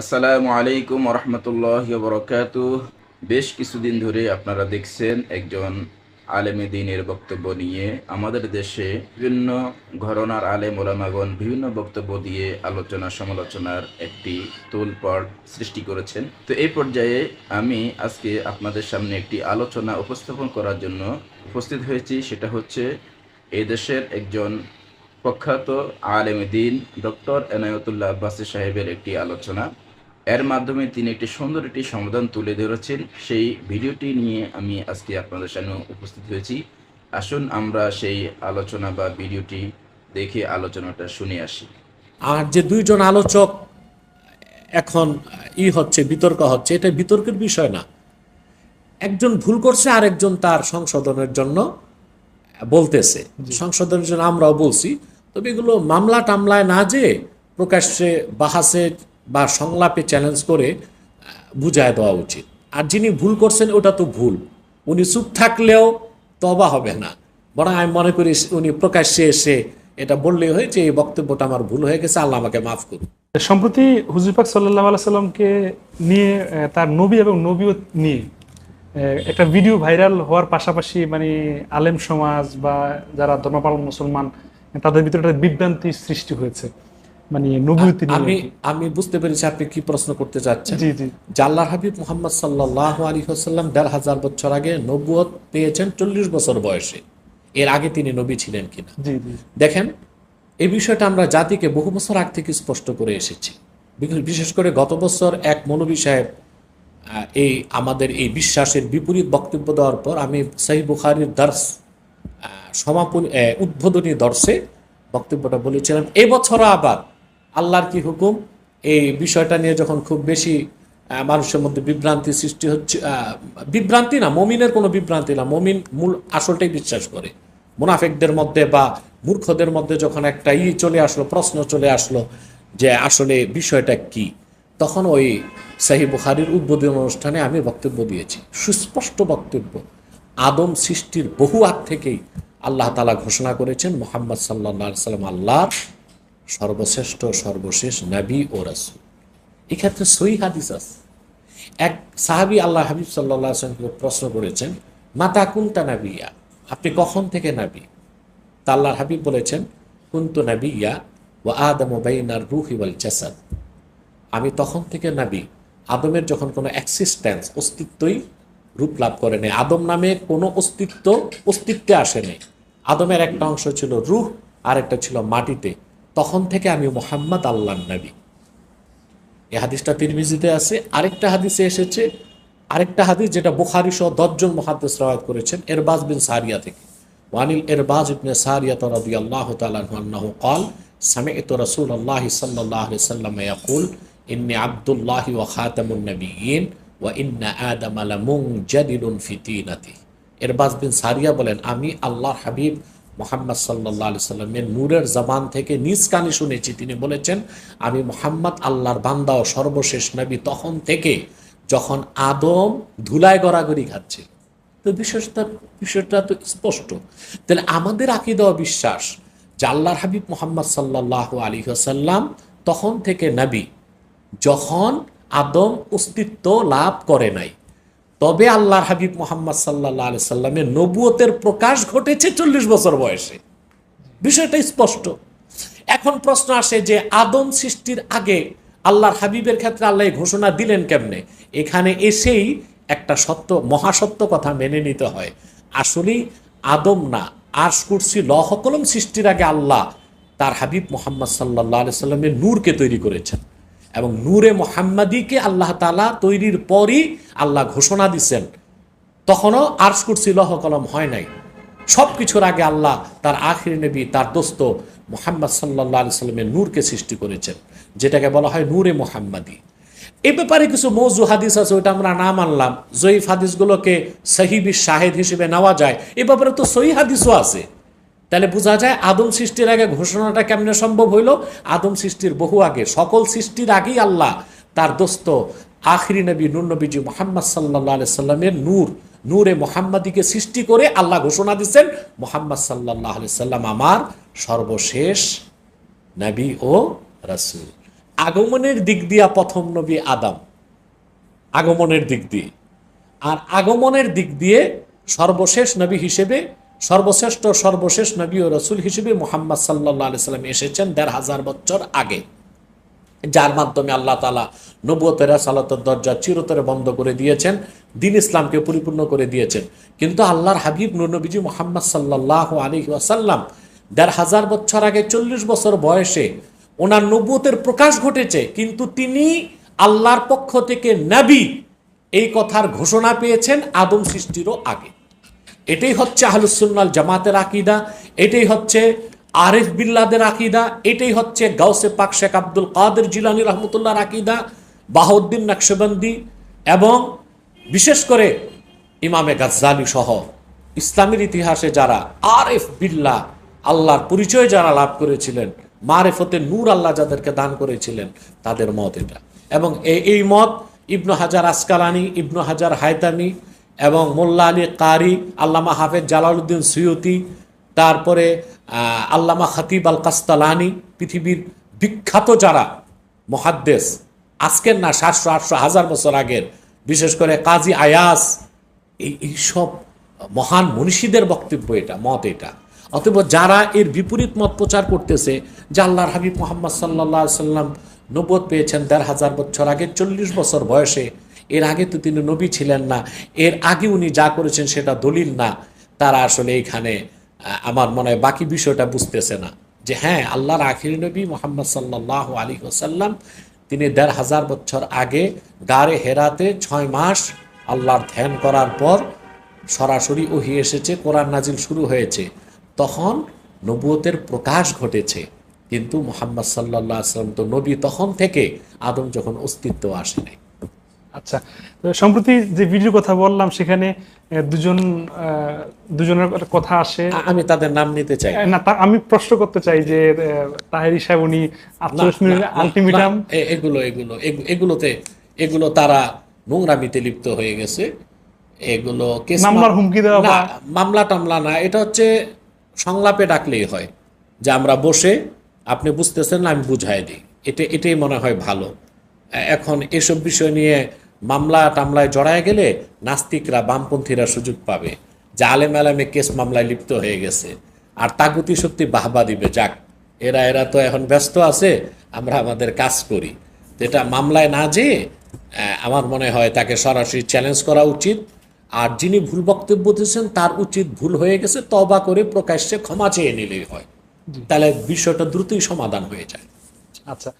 আসসালামু আলাইকুম রহমতুল্লাহ বরকাত বেশ কিছুদিন ধরে আপনারা দেখছেন একজন আলেমে দিনের বক্তব্য নিয়ে। আমাদের দেশে বিভিন্ন ঘরনার আলেম ওলামাগণ বিভিন্ন বক্তব্য দিয়ে আলোচনা সমালোচনার একটি তোলপাড় সৃষ্টি করেছেন। তো এই পর্যায়ে আমি আজকে আপনাদের সামনে একটি আলোচনা উপস্থাপন করার জন্য উপস্থিত হয়েছি। সেটা হচ্ছে এই দেশের একজন প্রখ্যাত আলেমে দিন ডক্টর এনায়তুল্লাহ আব্বাসী সাহেবের একটি আলোচনা। এর মাধ্যমে তিনি একটি সুন্দর একটি সমাধান তুলে ধরেছেন। সেই ভিডিওটি নিয়ে আমি আজকে আপনাদের সামনে উপস্থিত হয়েছি। আসুন আমরা সেই আলোচনা বা ভিডিওটি দেখে আলোচনাটা শুনে আসি। আর যে দুইজন আলোচক এখন ই হচ্ছে বিতর্ক হচ্ছে এটা বিতর্কের বিষয় না। একজন ভুল করছে আর একজন তার সংশোধনের জন্য বলতেছে। সংশোধনের জন্য আমরাও বলছি। তবে এগুলো মামলা টামলায় না যে প্রকাশ্যে বাহাসে বা সংলাপে চ্যালেঞ্জ করে বুঝায় দেওয়া উচিত। আর যিনি ভুল করছেন, ওটা তো ভুল। উনি চুপ থাকলেও তবা হবে না। বরং আমি মনে করি উনি প্রকাশ্যে এসে এটা বললেই হয় যে এই বক্তব্যটা আমার ভুল হয়ে গেছে, আল্লাহ আমাকে মাফ করুন। সম্প্রতি হুজুর পাক সাল্লাহ সাল্লামকে নিয়ে তার নবী এবং নবীও নিয়ে একটা ভিডিও ভাইরাল হওয়ার পাশাপাশি মানে আলেম সমাজ বা যারা ধর্মপালন মুসলমান তাদের ভিতরে একটা বিভ্রান্তি সৃষ্টি হয়েছে। মানে নবীতি আমি আমি বুঝতে পেরেছি আপনি কি প্রশ্ন করতে চাচ্ছেন। জি জি। জাল্লাহ হাবিব মোহাম্মদ সাল্লাহ আলী হাসাল্লাম দেড় হাজার বছর আগে নবুয়ত পেয়েছেন চল্লিশ বছর বয়সে। এর আগে তিনি নবী ছিলেন কিনা। জি জি। দেখেন এই বিষয়টা আমরা জাতিকে বহু বছর আগ থেকে স্পষ্ট করে এসেছি। বিশেষ- করে গত বছর এক মৌলবী সাহেব এই আমাদের এই বিশ্বাসের বিপরীত বক্তব্য দেওয়ার পর আমি সাহি বুখারির দার্স সমাপনী উদ্বোধনী দর্শে বক্তব্যটা বলেছিলাম এবছরও আবার আল্লাহর কি হুকুম? এই বিষয়টা নিয়ে যখন খুব বেশি মানুষের মধ্যে বিভ্রান্তি সৃষ্টি হচ্ছে বিভ্রান্তি না, মমিনের কোনো বিভ্রান্তি না, মমিন মূল আসলটাই বিশ্বাস করে। মুনাফেকদের মধ্যে বা মূর্খদের মধ্যে যখন একটা ই চলে আসলো, প্রশ্ন চলে আসলো যে আসলে বিষয়টা কি, তখন ওই সাহি বুখারির উদ্বোধন অনুষ্ঠানে আমি বক্তব্য দিয়েছি। সুস্পষ্ট বক্তব্য। আদম সৃষ্টির বহু আগ থেকেই আল্লাহ তালা ঘোষণা করেছেন মোহাম্মদ সাল্লাহ সাল্লাম আল্লাহ সর্বশ্রেষ্ঠ, সর্বশেষ নবী ও রাসূল। এক্ষেত্রে সই হাদিস আছে। এক সাহাবী আল্লাহ হাবিব সাল্লাহ প্রশ্ন করেছেন, মাতা কুন্তা নাবিয়া? আপনি কখন থেকে নাবি? তা আল্লাহর হাবিব বলেছেন, কুন্তু নাবিয়া ও আদম বাইনার রুহ ওয়াল জাসাদ। আমি তখন থেকে নাবি। আদমের যখন কোনো অ্যাক্সিস্ট্যান্স অস্তিত্বই রূপ লাভ করে নেই। আদম নামে কোনো অস্তিত্ব, অস্তিত্বে আসেনি আদমের একটা অংশ ছিল রুহ আর একটা ছিল মাটিতে। তখন থেকে আমি মোহাম্মদ আল্লাহ নবী। এ হাদিসটা তিরমিজিতে আছে, আরেকটা হাদিসে এসেছে, আরেকটা হাদিস যেটা বুখারি সহ দশজন মহাদেশ রায়াত করেছেন, এরবাজ বিন সারিয়া থেকে। ওয়ানিল এরবাজ ইবনে সারিয়া তরাদি আল্লাহ তালাহ কল, সামিত রসুল আল্লাহ সাল্লাহ সাল্লাম ইয়াকুল, ইন্নি আব্দুল্লাহি ওয়া খাতামুন নবিয়িন ওয়া ইন্না আদাম আলামুং জাদিলুন ফিতিনাতিহি এরবাজ বিন সারিয়া বলেন, আমি আল্লাহ হাবিব মোহাম্মদ সাল্লাহ আলি সাল্লামের নূরের জবান থেকে নিজ কানে শুনেছি। তিনি বলেছেন, আমি মোহাম্মদ আল্লাহর বান্দা ও সর্বশেষ নবী তখন থেকে যখন আদম ধুলায় গড়াগড়ি খাচ্ছিল তো বিষয়টা বিষয়টা তো স্পষ্ট। তাহলে আমাদের আকিদা বিশ্বাস যে আল্লাহর হাবিব মোহাম্মদ সাল্লাহ আলী সাল্লাম তখন থেকে নবী যখন আদম অস্তিত্ব লাভ করে নাই। তবে আল্লাহর হাবিব মোহাম্মদ সাল্লাহ আলি সাল্লামের নবুয়তের প্রকাশ ঘটেছে চল্লিশ বছর বয়সে। বিষয়টা স্পষ্ট। এখন প্রশ্ন আসে যে আদম সৃষ্টির আগে আল্লাহর হাবিবের ক্ষেত্রে আল্লাহ ঘোষণা দিলেন কেমনে? এখানে এসেই একটা সত্য, মহাসত্য কথা মেনে নিতে হয়। আসলেই আদম না আশ কুরসি, লহ কলম সৃষ্টির আগে আল্লাহ তার হাবিব মোহাম্মদ সাল্লাহ আলি সাল্লামের নূরকে তৈরি করেছেন। এবং নূরে মোহাম্মদীকে আল্লাহ তালা তৈরির পরই আল্লাহ ঘোষণা দিচ্ছেন তখনও আর্স কুরসি লহ কলম হয় নাই। সব কিছুর আগে আল্লাহ তার আখির নবী, তার দোস্ত মোহাম্মদ সাল্লাহ আলি সাল্লামের নূরকে সৃষ্টি করেছেন, যেটাকে বলা হয় নূরে মোহাম্মদী। এ ব্যাপারে কিছু মৌজু হাদিস আছে, ওইটা আমরা না মানলাম। জয়ীফ হাদিসগুলোকে সহিবি শাহেদ হিসেবে নেওয়া যায়। এ ব্যাপারে তো সহি হাদিসও আছে। তাহলে বোঝা যায় আদম সৃষ্টির আগে ঘোষণাটা কেমনে সম্ভব হইল? আদম সৃষ্টির বহু আগে, সকল সৃষ্টির আগেই আল্লাহ তার দোস্ত আখরি নবী, নুর নবীজি মোহাম্মদ সাল্লাহ সাল্লামের নূর, নূরে মোহাম্মদীকে সৃষ্টি করে আল্লাহ ঘোষণা দিচ্ছেন, মোহাম্মদ সাল্লাহ সাল্লাম আমার সর্বশেষ নবী ও রাসূল। আগমনের দিক দিয়া প্রথম নবী আদম। আগমনের দিক দিয়ে। আর আগমনের দিক দিয়ে সর্বশেষ নবী হিসেবে সর্বশ্রেষ্ঠ, সর্বশেষ নবী ও রসুল হিসেবে মোহাম্মদ সাল্লাহ আলি সাল্লাম এসেছেন দেড় হাজার বছর আগে। যার মাধ্যমে আল্লাহ তালা নবুয়তের সালাতের দরজা চিরতরে বন্ধ করে দিয়েছেন, দিন ইসলামকে পরিপূর্ণ করে দিয়েছেন। কিন্তু আল্লাহর হাবিব নবীজি মোহাম্মদ সাল্লাহ আলী ওয়াসাল্লাম দেড় হাজার বছর আগে চল্লিশ বছর বয়সে ওনার নবুয়তের প্রকাশ ঘটেছে, কিন্তু তিনি আল্লাহর পক্ষ থেকে নাবি এই কথার ঘোষণা পেয়েছেন আদম সৃষ্টিরও আগে। এটাই হচ্ছে আহলুসুন্নাল জামাতের আকিদা, এটাই হচ্ছে আরিফ বিল্লাদের আকিদা, এটাই হচ্ছে গাউসে পাক শেখ আব্দুল কাদের জিলানি রহমতুল্লাহর আকিদা, বাহাউদ্দিন নকশবন্দি এবং বিশেষ করে ইমামে গাজ্জালি সহ ইসলামের ইতিহাসে যারা আরেফ বিল্লাহ আল্লাহর পরিচয় যারা লাভ করেছিলেন, মারেফতে নূর আল্লাহ যাদেরকে দান করেছিলেন, তাদের মত এটা। এবং এই মত ইবনু হাজার আসকালানি, ইবনু হাজার হায়তামি এবং মোল্লা আলী কারি, আল্লামা হাফেজ জালালউদ্দিন সৈয়তি, তারপরে আল্লামা খতিব আল কাস্তালানি, পৃথিবীর বিখ্যাত যারা মহাদ্দেশ, আজকের না সাতশো, আটশো, হাজার বছর আগের, বিশেষ করে কাজী আয়াস, এই এইসব মহান মনীষীদের বক্তব্য এটা, মত এটা। অতএব যারা এর বিপরীত মত প্রচার করতেছে, যে আল্লাহর হাবিব মোহাম্মদ সাল্লাহ সাল্লাম নবদ পেয়েছেন দেড় হাজার বছর আগে, চল্লিশ বছর বয়সে এর আগে তো তিনি নবী ছিলেন না। এর আগে উনি যা করেছেন সেটা দলিল না। তারা আসলে এইখানে আমার মনে হয় বাকি বিষয়টা বুঝতেছে না। যে হ্যাঁ আল্লাহর আখির নবী মোহাম্মদ সাল্লাহ আলী ওসাল্লাম তিনি দেড় হাজার বছর আগে গাড়ে হেরাতে ছয় মাস আল্লাহর ধ্যান করার পর সরাসরি ওহি এসেছে, কোরআন নাজিল শুরু হয়েছে। তখন নবুয়তের প্রকাশ ঘটেছে। কিন্তু মোহাম্মদ সাল্লাহ আসলাম তো নবী তখন থেকে, আদম যখন অস্তিত্ব আসে নাই। আচ্ছা সম্প্রতি যে ভিডিও কথা বললাম সেখানে দুজন দুজনের কথা আসে। আমি তাদের নাম নিতে চাই। না আমি প্রশ্ন করতে চাই যে তাহেরি সাহেব উনি আলটিমেটাম? এগুলো এগুলো এগুলোতে এগুলো তারা নোংরামিতে লিপ্ত হয়ে গেছে। এগুলো কেস মামলার হুমকি দেওয়া বা- মামলা টামলা না এটা হচ্ছে সংলাপে ডাকলেই হয় যে আমরা বসে আপনি বুঝতেছেন না আমি বুঝাই দিই। এটা এটাই মনে হয় ভালো। এখন এসব বিষয় নিয়ে মামলা টামলায় জড়ায় গেলে নাস্তিকরা বামপন্থীরা সুযোগ পাবে। যে আলেম আলেমে কেস মামলায় লিপ্ত হয়ে গেছে। আর তাগুতি শক্তি বাহবা দিবে। যাক এরা এরা তো এখন ব্যস্ত আছে আমরা আমাদের কাজ করি। এটা মামলায় না যেয়ে আমার মনে হয় তাকে সরাসরি চ্যালেঞ্জ করা উচিত। আর যিনি ভুল বক্তব্য দিয়েছেন তার উচিত ভুল হয়ে গেছে তবা করে প্রকাশ্যে ক্ষমা চেয়ে নিলেই হয়। তাহলে বিষয়টা দ্রুতই সমাধান হয়ে যায়। আচ্ছা।